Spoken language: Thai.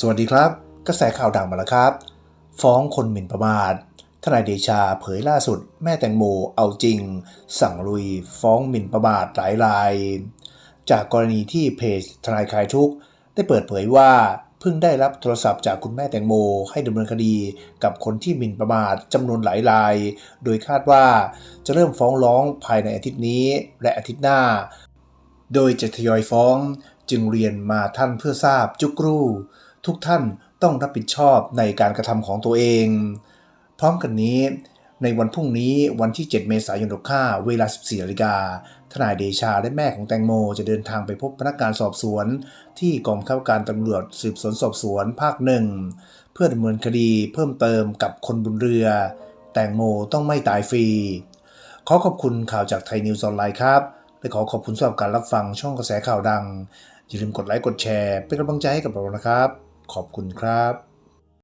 สวัสดีครับ กระแสข่าวดังมาแล้วครับ ฟ้องคนหมิ่นประมาททนายเดชาเผยล่าสุด แม่แตงโมเอาจริง สั่งลุยฟ้องหมิ่นประมาทหลายราย จากกรณีที่เพจทนายคลายทุกข์ได้เปิดเผยว่าเพิ่งได้รับโทรศัพท์จากคุณแม่แตงโม ให้ดำเนินคดีกับคนที่หมิ่นประมาทจำนวนหลายราย โดยคาดว่าจะเริ่มฟ้องร้องภายในอาทิตย์นี้และอาทิตย์หน้า โดยจะทยอยฟ้องจึงเรียนมาท่านเพื่อทราบจุกรู ทุกท่านต้องรับผิดชอบในการกระทำของตัวเอง พร้อมกันนี้ ในวันพรุ่งนี้วันที่ 7 เมษายน65เวลา 14นาฬิกาทนายเดชาและแม่ของแตงโมจะเดินทางไปพบพนักงานสอบสวน ที่กองบังคับการตำรวจสืบสวนสอบสวนภาคหนึ่งเพื่อดำเนินคดีเพิ่มเติมกับคนบนเรือ แตงโมต้องไม่ตายฟรี ขอขอบคุณข่าวจากไทยนิวส์ออนไลน์ครับ และขอขอบคุณสำหรับการรับฟังช่องกระแสข่าวดัง อย่าลืมกดไลค์กดแชร์ เป็นกำลังใจให้กับเรานะครับ ขอบคุณครับ